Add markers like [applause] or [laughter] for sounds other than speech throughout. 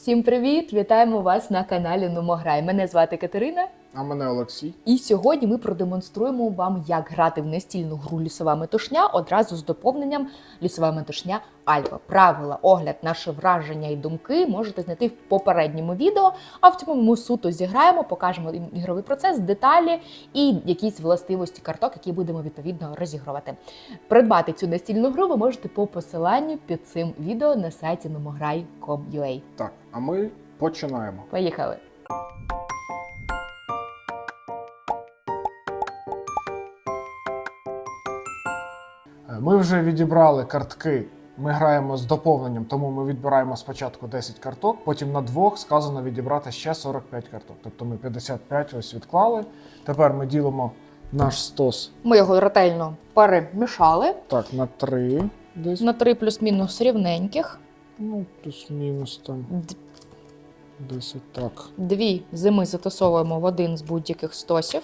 Всім привіт! Вітаємо вас на каналі Нумограй. Мене звати Катерина, А мене Олексій. і сьогодні ми продемонструємо вам, як грати в настільну гру лісова метушня одразу з доповненням лісова метушня Альфа. Правила, огляд, наше враження і думки можете знайти в попередньому відео. А в цьому ми суто зіграємо, покажемо ігровий процес, деталі і якісь властивості карток, які будемо відповідно розігрувати. Придбати цю настільну гру ви можете по посиланню під цим відео на сайті numograi.com.ua. Так, а ми починаємо. Поїхали! Ми вже відібрали картки. Ми граємо з доповненням, тому ми відбираємо спочатку 10 карток, потім на двох сказано відібрати ще 45 карток. Тобто ми 55 ось відклали. Тепер ми ділимо наш стос Ми його ретельно перемішали так на 3 десь. на три плюс-мінус рівненьких. Ну, плюс-мінус там Д- десь так. Дві зими затасовуємо в один з будь-яких стосів.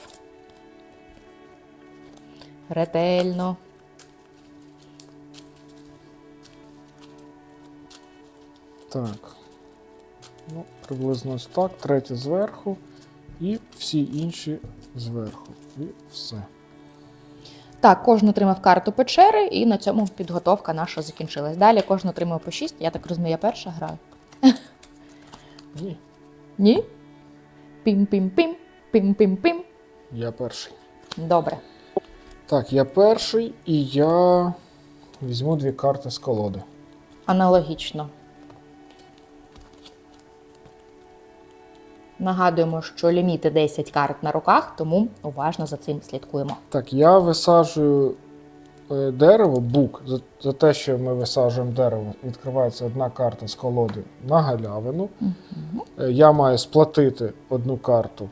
Ретельно. Так. Ну, приблизно ось так. Третє зверху. І всі інші зверху. І все. Так, кожен отримав карту печери, і на цьому підготовка наша закінчилась. Далі кожен отримав по 6. Я так розумію, я перша граю. [laughs] Ні. Ні? Пім-пім-пім, пім-пім-пім. Я перший. Добре. Так, я перший, і я візьму дві карти з колоди. Аналогічно. Нагадуємо, що ліміти 10 карт на руках, тому уважно за цим слідкуємо. Так, я висаджую е, дерево, бук. За, за те, що ми висаджуємо дерево, відкривається одна карта з колоди на галявину. Е, Я маю сплатити одну карту.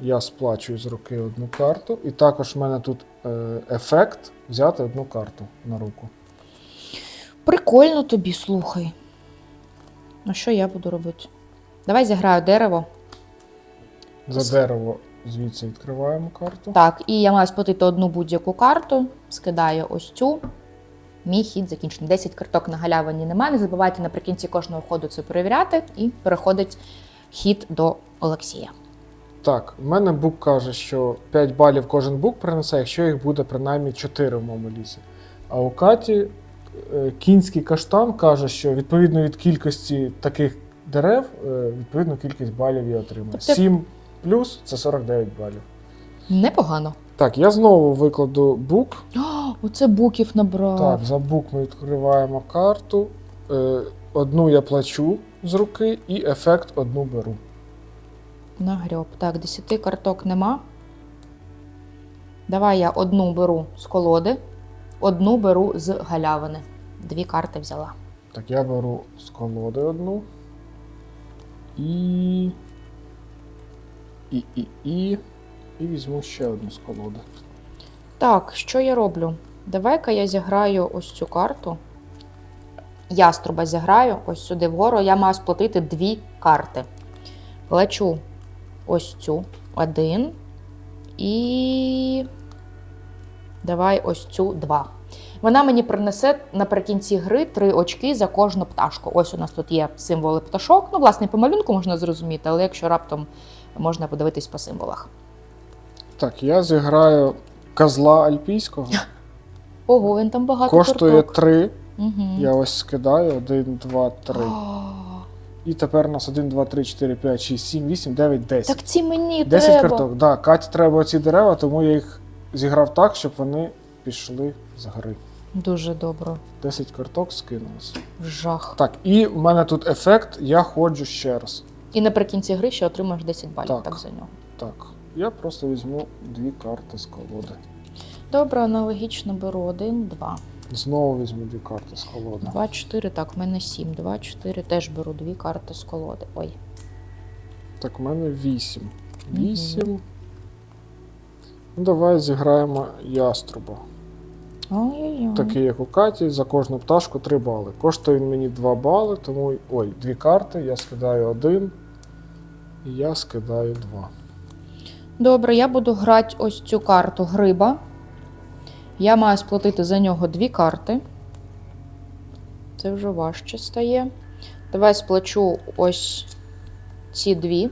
Я сплачую з руки одну карту. І також в мене тут е, ефект взяти одну карту на руку. Прикольно тобі, слухай. А що я буду робити? Давай зіграю дерево. За дерево звідси відкриваємо карту. Так, і я маю сплатити одну будь-яку карту, скидаю ось цю. Мій хід закінчений. 10 карток на галявині немає. Не забувайте наприкінці кожного ходу це перевіряти, і переходить хід до Олексія. Так, в мене бук каже, що 5 балів кожен бук принесе, якщо їх буде принаймні 4 в моєму лісі. А у Каті е, кінський каштан каже, що відповідно від кількості таких дерев, е, відповідно кількість балів я отримаю. Тобто- 7 плюс це 49 балів. Непогано. Так, я знову викладу бук. [gasps] О, оце буків набрав. Так, за бук ми відкриваємо карту. Е, Одну я плачу з руки і ефект одну беру. Нагреб. Так, 10 карток нема. Давай я одну беру з колоди, одну беру з галявини. Дві карти взяла. Так, я беру з колоди одну. І. І, і, і. І візьму ще одну з колоди. Так, що я роблю? Давай-ка я зіграю ось цю карту. Яструба зіграю ось сюди вгору. Я маю сплатити дві карти. Плачу ось цю один. І. Давай ось цю два. Вона мені принесе наприкінці гри три очки за кожну пташку. Ось у нас тут є символи пташок. Ну, власне, по малюнку можна зрозуміти, але якщо раптом можна подивитись по символах. Так, я зіграю козла альпійського. [laughs] Ого, він там багато Коштує карток. 3. Угу. Я ось скидаю. 1, 2, 3. І тепер у нас 1, 2, 3, 4, 5, 6, 7, 8, 9, 10. Так ці мені 10 треба. карток. Да, Каті треба ці дерева, тому я їх зіграв так, щоб вони пішли з гри. Дуже добре. 10 карток скинулося. Жах. Так, і в мене тут ефект, я ходжу ще раз. І наприкінці гри ще отримаєш 10 балів так. Так. за нього. Так, я просто візьму дві карти з колоди. Добре, аналогічно беру 1, 2. Знову візьму дві карти з колоди. 2, 4, так, в мене 7. 2, 4, теж беру дві карти з колоди. Ой. Так, у мене вісім. Вісім. Ну, давай зіграємо яструба. Ой-ой-ой. Такий, як у Каті, за кожну пташку 3 бали. Коштує він мені 2 бали, тому. Ой, дві карти, я скидаю один. І я скидаю два. Добре, я буду грати ось цю карту гриба. Я маю сплатити за нього дві карти. Це вже важче стає. Давай сплачу ось ці дві.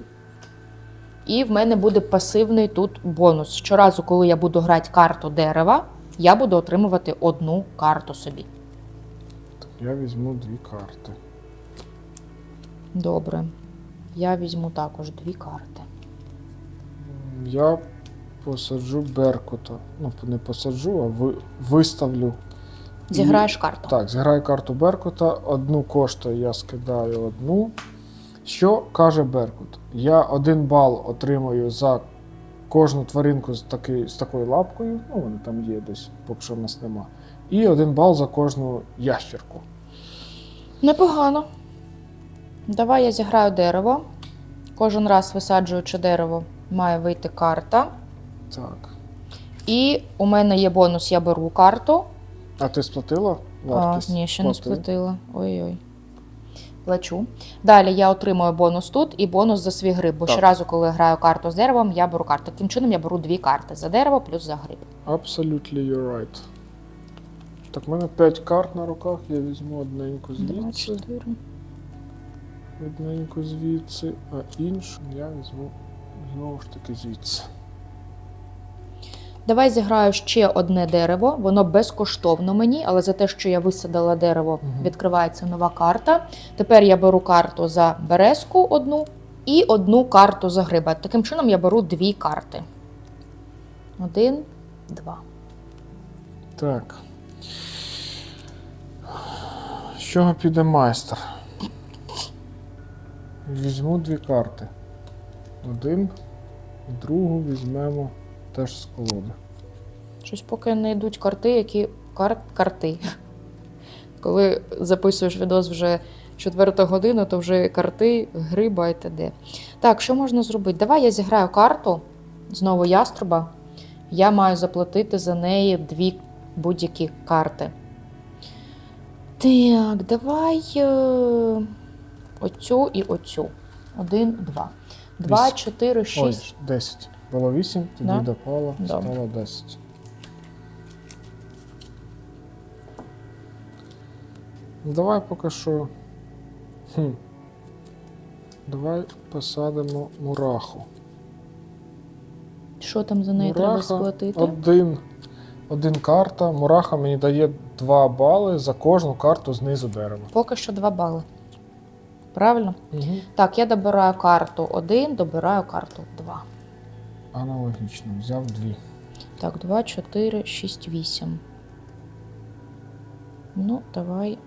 І в мене буде пасивний тут бонус. Щоразу, коли я буду грати карту дерева, я буду отримувати одну карту собі. Я візьму дві карти. Добре. Я візьму також дві карти. Я посаджу Беркута. Ну, не посаджу, а ви, виставлю. І- Зіграєш карту. Так, зіграю карту Беркута. Одну коштує, я скидаю одну. Що каже Беркут? Я один бал отримую за кожну тваринку з, таки, з такою лапкою. Ну, вони там є десь, поки що в нас нема. І один бал за кожну ящерку. Непогано. Давай я зіграю дерево. Кожен раз висаджуючи дерево, має вийти карта. Так. І у мене є бонус, я беру карту. А ти сплатила А, ні, ще не сплатила. Ой-ой. Плачу. Далі я отримую бонус тут і бонус за свій гриб. Бо Так. щоразу, коли я граю карту з деревом, я беру карту. Таким чином я беру дві карти за дерево плюс за гриб. Absolutely you're right. Так, в мене 5 карт на руках, я візьму одненьку звідси, чотири. Одненьку звідси, а іншу я візьму знову ж таки звідси. Давай зіграю ще одне дерево. Воно безкоштовно мені, але за те, що я висадила дерево, відкривається нова карта. Тепер я беру карту за березку одну і одну карту за гриба. Таким чином я беру дві карти. Один, два. Так. З чого піде майстер? Візьму дві карти. Один, другу візьмемо теж з колоди. Щось поки не йдуть карти, які кар... карти. [laughs] Коли записуєш відос вже четверта година, то вже карти, гриба і т.д. Так, що можна зробити? Давай я зіграю карту знову яструба. Я маю заплатити за неї дві будь-які карти. Так, давай е... оцю і оцю. Один, два. Два, Вісім. чотири, Ой, шість. 10. Було 8, тоді Да? допало, Добре. стало 10. Ну, Давай поки що. Хм. Давай посадимо мураху. Що там за неї треба сплатити? Один, один карта. Мураха мені дає 2 бали за кожну карту знизу дерева. Поки що 2 бали. Правильно? Угу. Так, я добираю карту 1, добираю карту 2. Аналогічно, взяв дві. Так, 2, 4, 6, 8. Ну, давай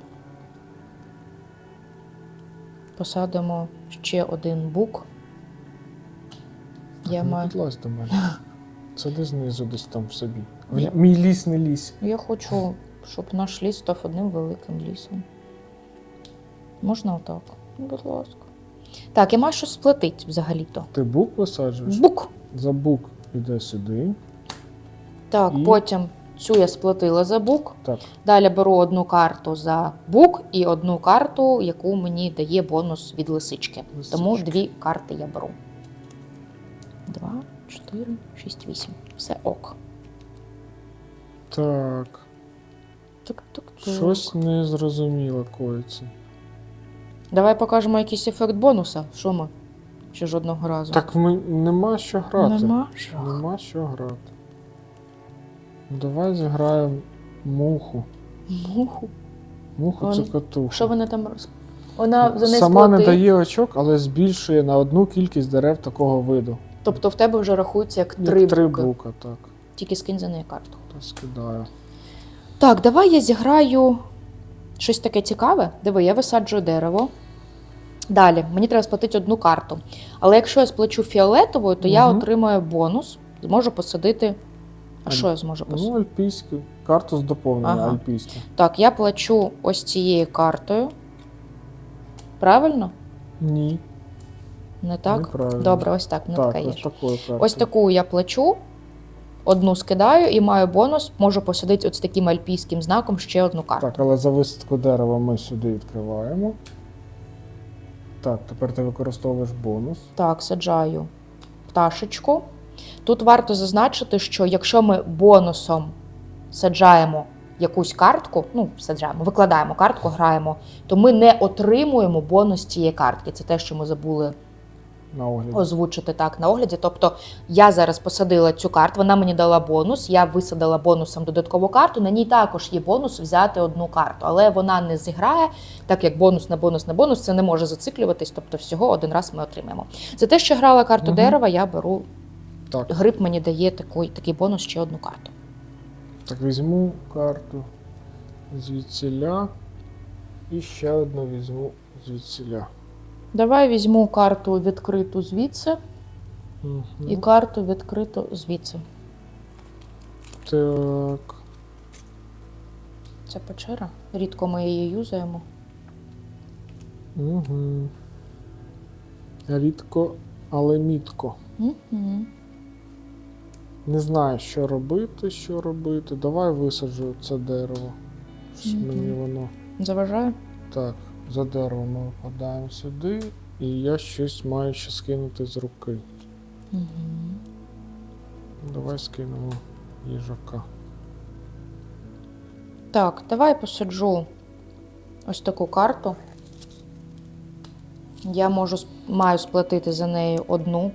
посадимо ще один бук. Я не маю. підлазь до мене. [laughs] Це де знизу десь там в собі. Я- Мій ліс не лізь. Я хочу, щоб наш ліс став одним великим лісом. Можна отак? Ну, Будь ласка. Так, я маю щось сплатити взагалі-то. Ти бук висаджуєш? Бук! За бук іде сюди. Так, І? потім цю я сплатила за бук. Так, Далі беру одну карту за бук і одну карту, яку мені дає бонус від лисички. Тому дві карти я беру. Два, чотири, шість, вісім. Все ок. так. Так, так, так. Щось незрозуміло коїться. Давай покажемо якийсь ефект бонуса. Що ми? Ще жодного разу. Так ми нема що грати. Нема жах. Нема що грати. Давай зіграємо муху. Муху. Муху Вон- це катуха. Що вона там роз... Вона за неї Сама не дає очок, але збільшує на одну кількість дерев такого виду. Тобто в тебе вже рахується як Як три, три буки. бука, так. Тільки скинь за неї карту. То скидаю. Так, давай я зіграю щось таке цікаве. Диви, я висаджую дерево. Далі, мені треба сплатити одну карту. Але якщо я сплачу фіолетовою, то я Мгм. отримаю бонус, зможу посадити. А Аль- що я зможу посадити? Ну, альпійську. Карту з доповнення Ага. альпійську. Так, я плачу ось цією картою. Правильно? Ні. Не так? Неправильно. Добре, ось так, не Так, така є. ось такою картою. Ось таку я плачу, одну скидаю і маю бонус, можу посадити ось таким альпійським знаком ще одну карту. Так, але за висадку дерева ми сюди відкриваємо. Так, тепер ти використовуєш бонус. Так, саджаю пташечку. Тут варто зазначити, що якщо ми бонусом саджаємо якусь картку, ну, саджаємо, викладаємо картку, граємо, то ми не отримуємо бонус цієї картки. Це те, що ми забули На огляд. озвучити так на огляді. Тобто я зараз посадила цю карту, вона мені дала бонус. Я висадила бонусом додаткову карту. На ній також є бонус взяти одну карту, але вона не зіграє, так як бонус на бонус на бонус, це не може зациклюватись. Тобто, всього один раз ми отримаємо. За те, що грала карту Мгм. дерева, я беру Так, гриб мені дає такий, такий бонус ще одну карту. так візьму карту звідсіля. І ще одну візьму звідсіля. Давай візьму карту відкриту звідси Мгм. і карту відкриту звідси. Так. Це печера. Рідко ми її юзаємо. Угу. Рідко, але мітко. Угу. Не знаю, що робити, що робити. Давай висаджу це дерево. Щось Мгм. Мені воно. Заважаю? Так, за дерево ми впадаємо сюди, і я щось маю ще скинути з руки. Угу. Давай скинемо їжака. Так, давай посаджу ось таку карту. Я можу маю сплатити за неї одну.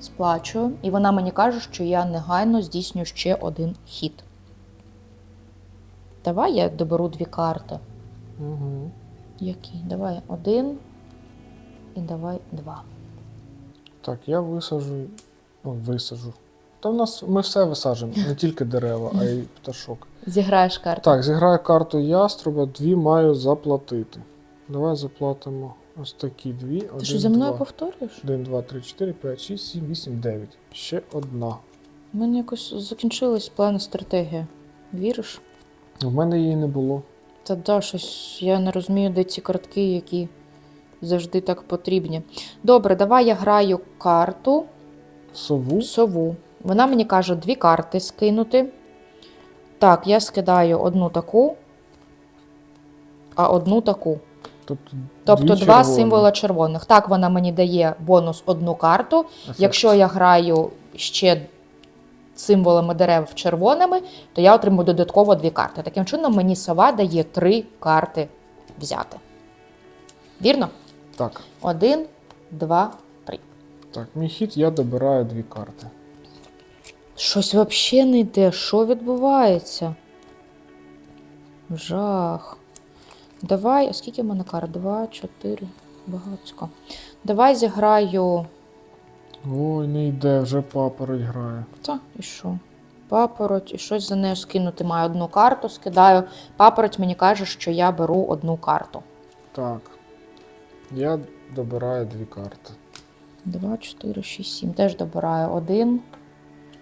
Сплачую. І вона мені каже, що я негайно здійсню ще один хід. Давай я доберу дві карти. Угу. Які? Давай один і давай два. Так, я висаджу. О, висаджу. Та в нас ми все висаджуємо, не тільки дерева, а й пташок. Зіграєш карту. Так, зіграю карту яструба, дві маю заплатити. Давай заплатимо ось такі дві. Ти що за мною повторюєш? 1, 2, 3, 4, 5, 6, 7, 8, 9. Ще одна. У мене якось закінчились плани стратегія. Віриш? У мене її не було. Та да, щось я не розумію, де ці картки, які завжди так потрібні. Добре, давай я граю карту Сову. сову. Вона мені каже дві карти скинути. Так, я скидаю одну таку, а одну таку. Тобто, Тобто два символа червоних. Так, вона мені дає бонус одну карту. Ефект. Якщо я граю ще символами дерев червоними, то я отримую додатково дві карти. Таким чином, мені сова дає три карти взяти. Вірно? Так, Один, два, три. так, мій хід я добираю дві карти. Щось взагалі не йде. Що відбувається? Жах. Давай, а скільки в мене карт? Два, чотири. Багатсько. Давай зіграю. Ой, не йде, вже папороть грає. Та, і що? Папороть, і щось за нею скинути маю одну карту, скидаю. Папороть мені каже, що я беру одну карту. Так. Я добираю дві карти. Два, чотири, шість, сім. Теж добираю. Один,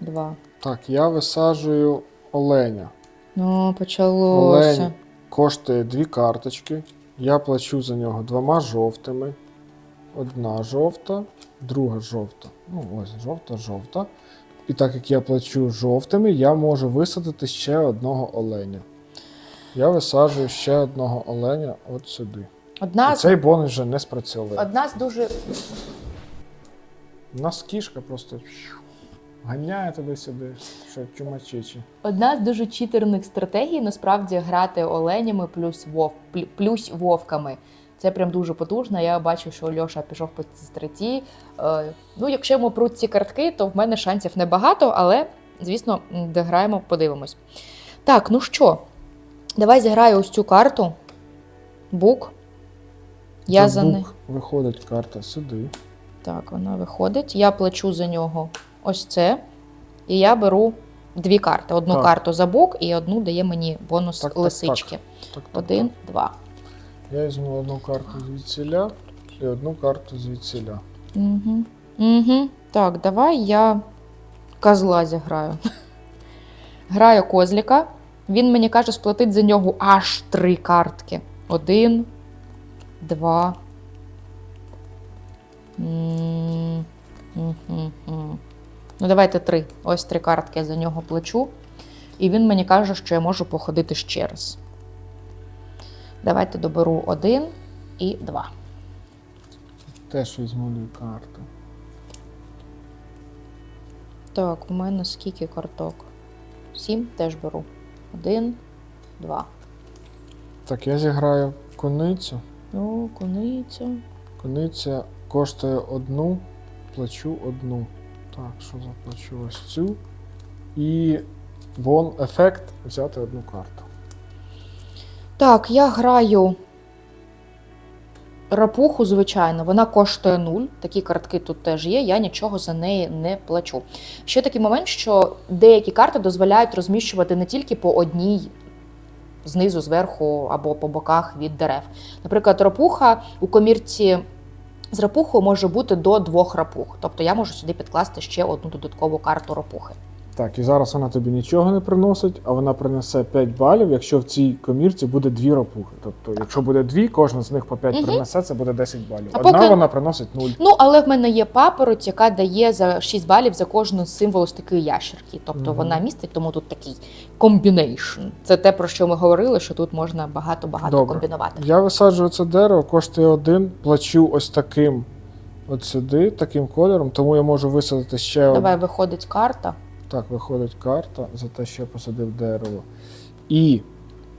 два. Так, я висаджую оленя. Ну, почалося. Олень коштує дві карточки. Я плачу за нього двома жовтими. Одна жовта, друга жовта. Ну, ось жовта, жовта. І так як я плачу жовтими, я можу висадити ще одного оленя. Я висаджую ще одного оленя от сюди. Одна І з, цей бонус вже не спрацьовує. одна з дуже. У нас кішка просто ганяє туди-сюди, що чумачичі. Одна з дуже читерних стратегій насправді грати оленями плюс вов, плюс вовками. Це прям дуже потужно. Я бачу, що Льоша пішов по цій стратії. Е, ну, якщо йому пруть ці картки, то в мене шансів небагато, але, звісно, дограємо, подивимось. Так, ну що, давай зіграю ось цю карту. Бук. Я за не... виходить карта сюди. Так, вона виходить. Я плачу за нього ось це. І я беру дві карти: одну Так. карту за бук і одну дає мені бонус Так, так, лисички. Так, так, Один, так. два. Я візьму одну карту звідсіля і одну карту звідсіля. Угу. Угу. Так, давай я козла зіграю. [laughs] Граю козліка. Він мені каже сплатить за нього аж три картки. Один, два. М, мгм-гм. Ну, давайте три. Ось три картки я за нього плачу. І він мені каже, що я можу походити ще раз. Давайте доберу один і два. Теж візьму дві карти. Так, у мене скільки карток? Сім теж беру. Один, два. Так, я зіграю коницю. Ну, кониця. Кониця коштує одну, плачу одну. Так, що заплачу ось цю. І бон ефект взяти одну карту. Так, я граю рапуху, звичайно, вона коштує 0. Такі картки тут теж є, я нічого за неї не плачу. Ще такий момент, що деякі карти дозволяють розміщувати не тільки по одній. Знизу, зверху або по боках від дерев. Наприклад, рапуха у комірці з рапухою може бути до двох рапух. Тобто я можу сюди підкласти ще одну додаткову карту рапухи. Так, і зараз вона тобі нічого не приносить, а вона принесе 5 балів, якщо в цій комірці буде дві ропухи. Тобто, якщо буде дві, кожна з них по 5 Мгм. принесе, це буде 10 балів. А Одна поки- вона приносить 0. Ну, але в мене є папороть, яка дає за 6 балів за кожну символ з такої ящерки. Тобто Мгм. вона містить, тому тут такий комбінейшн. Це те, про що ми говорили, що тут можна багато-багато Добре. комбінувати. Я висаджую це дерево, коштує один, плачу ось таким от сюди, таким кольором, тому я можу висадити ще. Давай виходить карта. Так, виходить карта за те, що я посадив дерево. І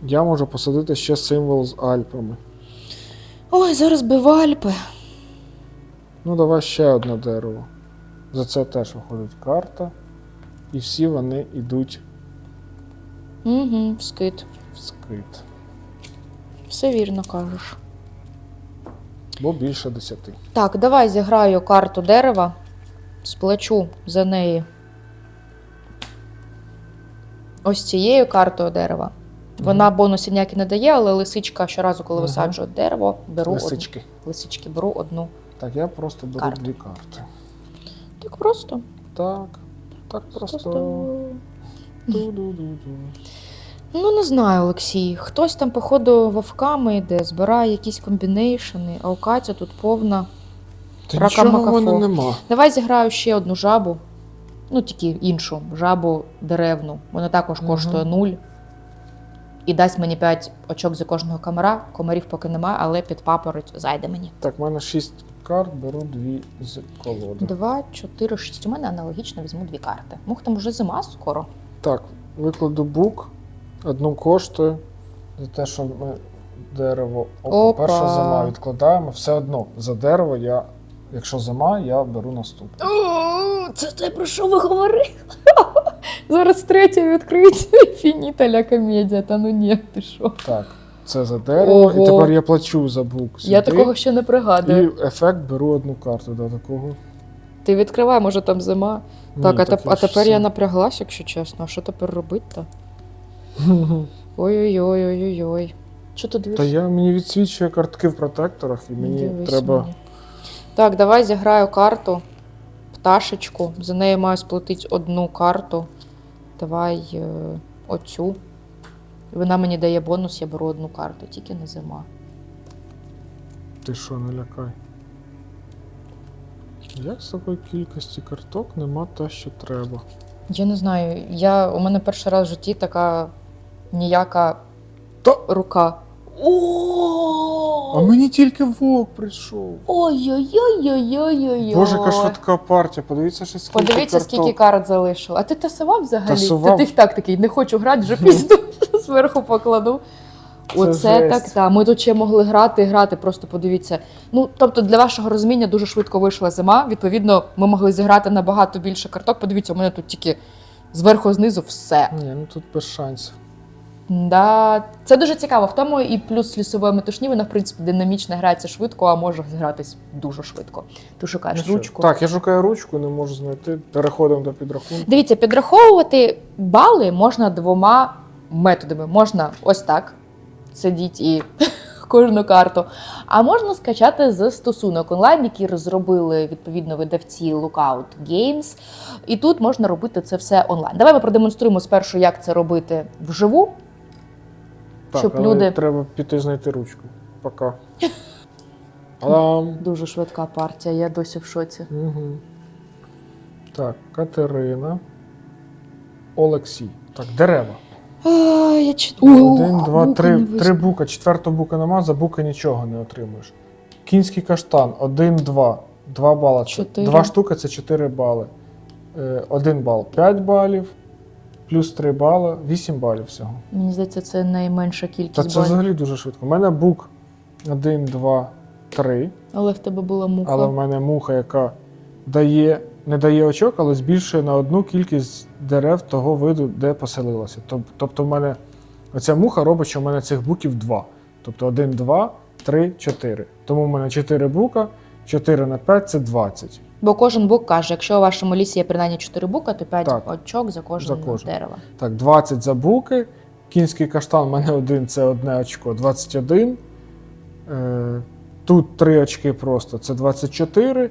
я можу посадити ще символ з Альпами. Ой, зараз би в Альпи. Ну, давай ще одне дерево. За це теж виходить карта. І всі вони йдуть Угу, скид. в скит. Все вірно кажеш. Бо більше десяти. Так, давай зіграю карту дерева, сплечу за неї. Ось цією картою дерева. Вона бонусів ніякі не дає, але лисичка щоразу, коли Мгм. висаджую дерево, беру Лисички. одну. Лисички беру одну. Так, я просто беру Карту. дві карти. Так просто. Так. Так просто. Ду-ду-ду-ду. Ну, не знаю, Олексій. Хтось там, походу, вовками йде, збирає якісь комбінейшени, а у Катя тут повна. Та Рака нічого в мене Макафо. нема. Давай зіграю ще одну жабу. Ну, тільки іншу жабу деревну. Вона також коштує 0. І дасть мені 5 очок за кожного комара. Комарів поки немає, але під папороть зайде мені. Так, в мене шість карт, беру дві з колоди. 2, 4, 6. У мене аналогічно візьму дві карти. Мух, там вже зима скоро. Так, викладу бук. Одну коштує. За те, що ми дерево. Опа, Опа. перша зима відкладаємо. Все одно за дерево я, якщо зима, я беру наступне. О, це те, про що ви говорили? [laughs] Зараз третє відкриття. Фініталя комедія. Та ну ні, ти що? Так, це за дерево. Ого. І тепер я плачу за бук. Сюди, Я такого ще не пригадую. І ефект беру одну карту до такого. Ти відкривай, може там зима. Так, Ні, а, теп- а ж тепер я напряглась, якщо чесно. А що тепер робити-то? [laughs] Ой-ой-ой-ой-ой. Що ти Та я мені відсвічує картки в протекторах, і мені Дивись треба. мені. Так, давай зіграю карту. Пташечку. За нею маю сплатити одну карту. Давай е, оцю. Вона мені дає бонус, я беру одну карту, тільки не зима. Ти що, не лякай. Як з такої кількості карток нема те, що треба. Я не знаю, я, у мене перший раз в житті така ніяка Та- рука. А мені тільки вовк прийшов. Ой-ой-ой-ой-ой-ой. Боже, яка швидка партія. Подивіться, що скільки Подивіться, карток. скільки карт залишило. А ти тасував взагалі? Тасував. Ти так такий, не хочу грати, вже пізно [laughs] зверху покладу. Це Оце жесть. так, так. Ми тут ще могли грати і грати, просто подивіться. Ну, тобто, для вашого розуміння дуже швидко вийшла зима. Відповідно, ми могли зіграти набагато більше карток. Подивіться, у мене тут тільки зверху знизу все. Ні, ну тут без шансів. Да, це дуже цікаво. В тому і плюс лісової метушні, вона, в принципі, динамічно грається швидко, а може згратись дуже швидко. Ти шукаєш Ну ручку. Так, я шукаю ручку, не можу знайти. Переходимо до підрахунку. Дивіться, підраховувати бали можна двома методами. Можна ось так сидіть і [laughs] кожну карту. А можна скачати застосунок онлайн, який розробили відповідно видавці Lookout Games. І тут можна робити це все онлайн. Давай ми продемонструємо спершу, як це робити вживу. Так, щоб але люди- треба піти знайти ручку. Пока. [laughs] Алам. Дуже швидка партія, я досі в шоці. Угу. Так, Катерина. Олексій. Так, дерева. А, я чит... Один, два, бука три. не Три бука. Четвертого бука нема, за бука нічого не отримуєш. Кінський каштан. Один, два. Два бала. Це- Чотири. Два штуки це 4 бали. Е, Один бал 5 балів. Плюс 3 бали, 8 балів всього. Мені здається, це найменша кількість Та кількість це балів. взагалі дуже швидко. У мене бук 1, 2, 3. Але в тебе була муха. Але в мене муха, яка дає, не дає очок, але збільшує на одну кількість дерев того виду, де поселилася. Тобто, в мене оця муха робить, що в мене цих буків два. Тобто 1, 2, 3, 4. Тому в мене 4 бука, 4 на 5 це 20. Бо кожен бук каже, якщо у вашому лісі є принаймні 4 бука, то 5 Так. очок за кожне За кожне. дерево. Так, 20 за буки. Кінський каштан, в мене один це одне очко, 21. Е, тут 3 очки просто, це 24.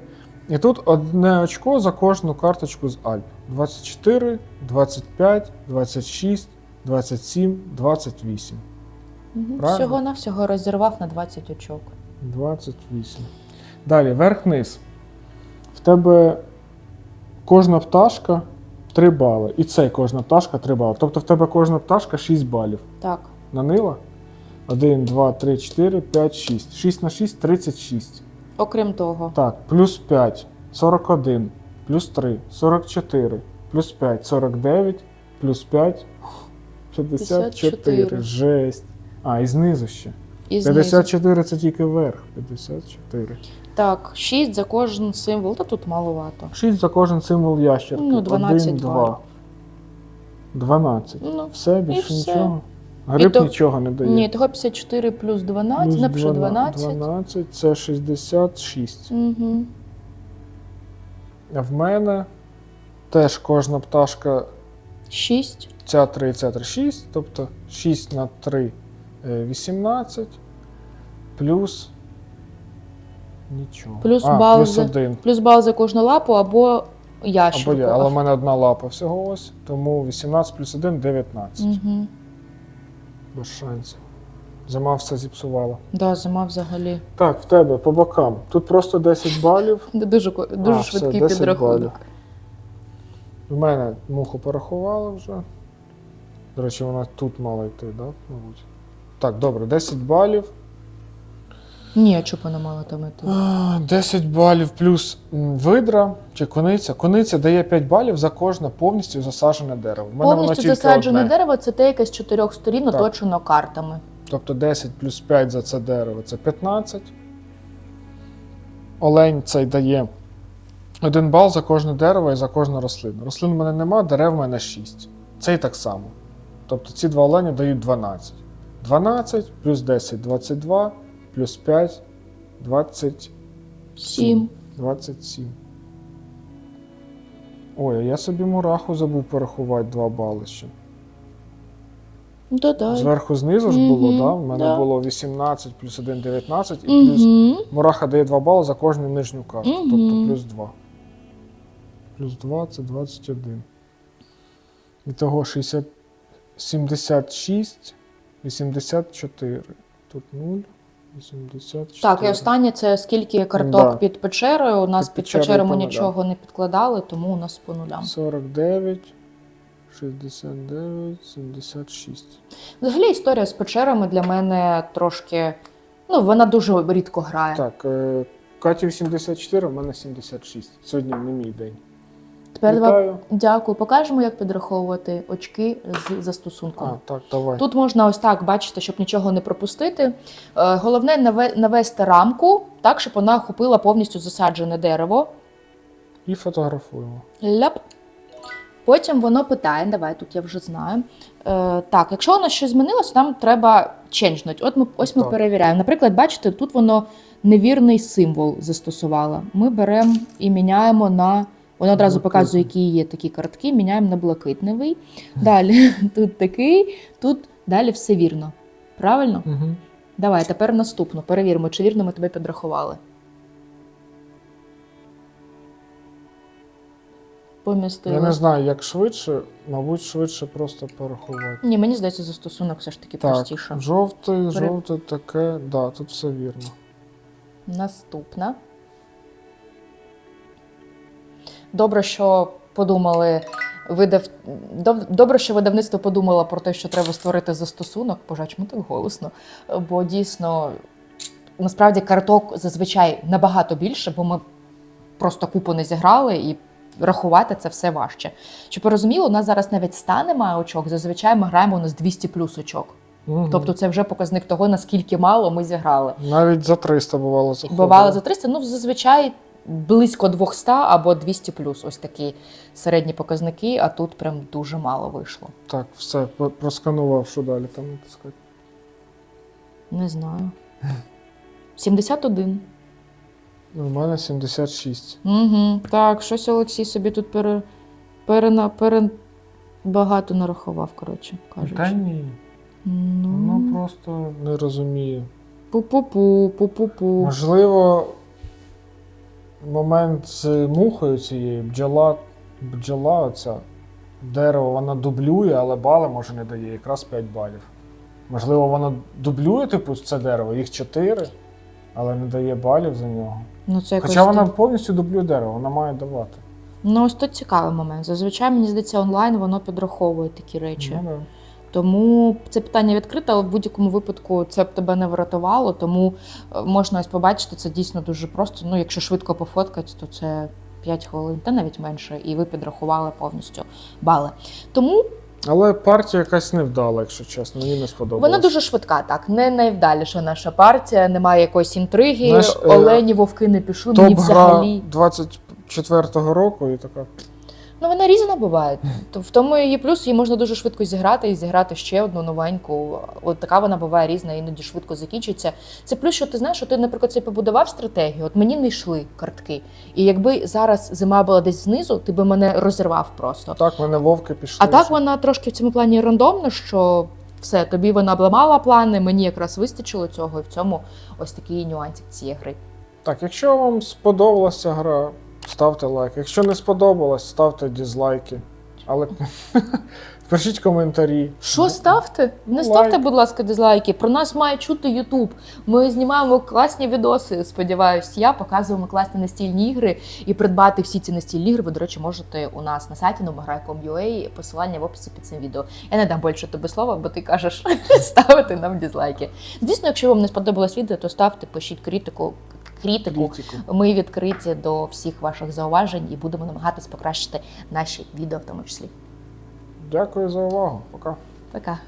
І тут одне очко за кожну карточку з Альп. 24, 25, 26, 27, 28. Угу. Правильно. Всього на всього розірвав на 20 очок. 28. Далі, верх-низ. Тебе кожна пташка 3 бали. І цей кожна пташка 3 бали. Тобто в тебе кожна пташка 6 балів. Так. Нанила? 1, 2, 3, 4, 5, 6. 6 на 6 36. Окрім того, Так, плюс 5, 41, плюс 3, 44, плюс 5, 49, плюс 5, 54. 54. Жесть. А, і знизу ще. і знизу. 54 це тільки верх. 54. Так, 6 за кожен символ, та тут маловато. 6 за кожен символ ящерки. Ну, 12 1, 2. 12. Ну, Все, більше все. нічого. Гриб то- нічого не дає. ні, того 54 плюс 12, Плюс напишу 12. 12. 12 це 66. Угу. А в мене теж кожна пташка 6. ця 3, ця 3, 6, тобто 6 на 3 е, 18, плюс нічого. Плюс а, бал плюс за- 1. Плюс бал за кожну лапу або Або я, але в мене одна лапа всього ось, тому 18 плюс 1 19. Угу. Без шансів. Зима все зіпсувала. Да, зима взагалі. Так, в тебе по бокам. Тут просто 10 балів. [laughs] Дуже, ко- дуже А, все, швидкий 10 підрахунок. В мене муху порахували вже. До речі, вона тут мала йти, да? мабуть. Так, добре, 10 балів. Ні, а чого вона мала там іти? 10 балів плюс м, видра чи кониця. Кониця дає 5 балів за кожне повністю засаджене дерево. В мене воно Повністю тільки засаджене одне. дерево це те, яке з чотирьох сторін Так. оточено картами. Тобто 10 плюс 5 за це дерево це 15. Олень цей дає 1 бал за кожне дерево і за кожну рослину. Рослин в мене нема, дерев в мене 6. Цей так само. Тобто ці два олені дають 12. 12 плюс 10 22, плюс 5 27. 27. Ой, а я собі мураху забув порахувати 2 бали ще. Ну, Додай. Зверху знизу ж було, Мгм, да? В мене да. було 18 плюс 1 19 і плюс Угу. мураха дає 2 бали за кожну нижню карту. Мгм. Тобто плюс 2. Плюс 2 це 21. Ітого 60, 76, 84. Тут 0, 84. Так, і останнє це скільки карток Да. під печерою. У нас Під під, печерою печерою ми по нулям. нічого не підкладали, тому у нас по нулям. 49, 69, 76. Взагалі історія з печерами для мене трошки. Ну, вона дуже рідко грає. Так, е, Каті 84, в мене 76. Сьогодні не мій день. Тепер Вітаю. дякую. Покажемо, як підраховувати очки з застосунком. А, так, давай. Тут можна ось так бачити, щоб нічого не пропустити. Е, Головне навести рамку так, щоб вона охопила повністю засаджене дерево. І фотографуємо. Ляп. Потім воно питає, давай тут я вже знаю. Е, так, якщо нас щось змінилося, нам треба ченджнути. От ми ось ми Так. перевіряємо. Наприклад, бачите, тут воно невірний символ застосувало. Ми беремо і міняємо на. Воно одразу показує, які є такі картки, міняємо на блакитневий. Далі [laughs] тут такий, тут далі все вірно. Правильно? Угу. Давай, тепер наступну. Перевіримо, чи вірно ми тебе підрахували. Я не знаю, як швидше, мабуть, швидше просто порахувати. Ні, мені здається, застосунок все ж таки Так, простіше. жовтий, жовте таке, да, тут все вірно. Наступна. Добре, що подумали. Видав... Добре, що видавництво подумало про те, що треба створити застосунок. Боже, чому так голосно? Бо дійсно, насправді, карток зазвичай набагато більше, бо ми просто купу не зіграли і рахувати це все важче. Щоб ви розуміли, у нас зараз навіть 100 немає очок. Зазвичай ми граємо у нас 200 плюс очок. Мгм. Тобто це вже показник того, наскільки мало ми зіграли. Навіть за 300 бувало заходило. Бувало за 300, ну зазвичай близько 200 або 200 плюс. Ось такі середні показники, а тут прям дуже мало вийшло. Так, все, просканував, що далі там натискати. Не знаю. 71. У мене 76. Угу. Так, щось Олексій собі тут пере, перена, пере, багато нарахував, коротше кажучи. Та ні. Ну, Ну просто не розумію. пу-пу-пу, пу-пу-пу. Можливо, момент з мухою цією бджола, бджола оця, дерево вона дублює, але бали може не дає, якраз 5 балів. Можливо, воно дублює, типу, це дерево, їх 4, але не дає балів за нього. Ну, це якось Хоча вона так. повністю дублює дерево, вона має давати. Ну, ось тут цікавий момент. Зазвичай, мені здається, онлайн воно підраховує такі речі. Ну, да. Тому це питання відкрите, але в будь-якому випадку це б тебе не врятувало. Тому е, можна ось побачити, це дійсно дуже просто. Ну, якщо швидко пофоткати, то це 5 хвилин, та навіть менше, і ви підрахували повністю бали. Тому Але партія якась невдала, якщо чесно, мені не сподобалось. вона дуже швидка, так. Не найвдаліша наша партія, немає якоїсь інтриги. Знаєш, е, Олені вовки не пішли. Мені взагалі. 24-го року і така. Ну, вона різна буває. То в тому її плюс її можна дуже швидко зіграти і зіграти ще одну новеньку. От така вона буває різна, іноді швидко закінчиться. Це плюс, що ти знаєш, що ти, наприклад, це побудував стратегію. От мені не йшли картки. І якби зараз зима була десь знизу, ти би мене розірвав просто. Так, мене вовки пішли. А так вона трошки в цьому плані рандомна, що все, тобі вона обламала плани, мені якраз вистачило цього, і в цьому ось такий нюансик цієї гри. Так, якщо вам сподобалася гра, ставте лайк. Якщо не сподобалась, ставте дізлайки. Але [laughs] пишіть коментарі. Що ставте? Не ставте, будь ласка, дизлайки. Про нас має чути Ютуб. Ми знімаємо класні відоси. Сподіваюсь, я показуємо класні настільні ігри. І придбати всі ці настільні ігри ви, до речі, можете у нас на сайті nomagrai.com.ua, посилання в описі під цим відео. Я не дам більше тобі слова, бо ти кажеш [laughs] ставити нам дизлайки. Звісно, якщо вам не сподобалось відео, то ставте, пишіть критику. Критику. Критику. Ми відкриті до всіх ваших зауважень і будемо намагатись покращити наші відео в тому числі. Дякую за увагу. Пока. Пока.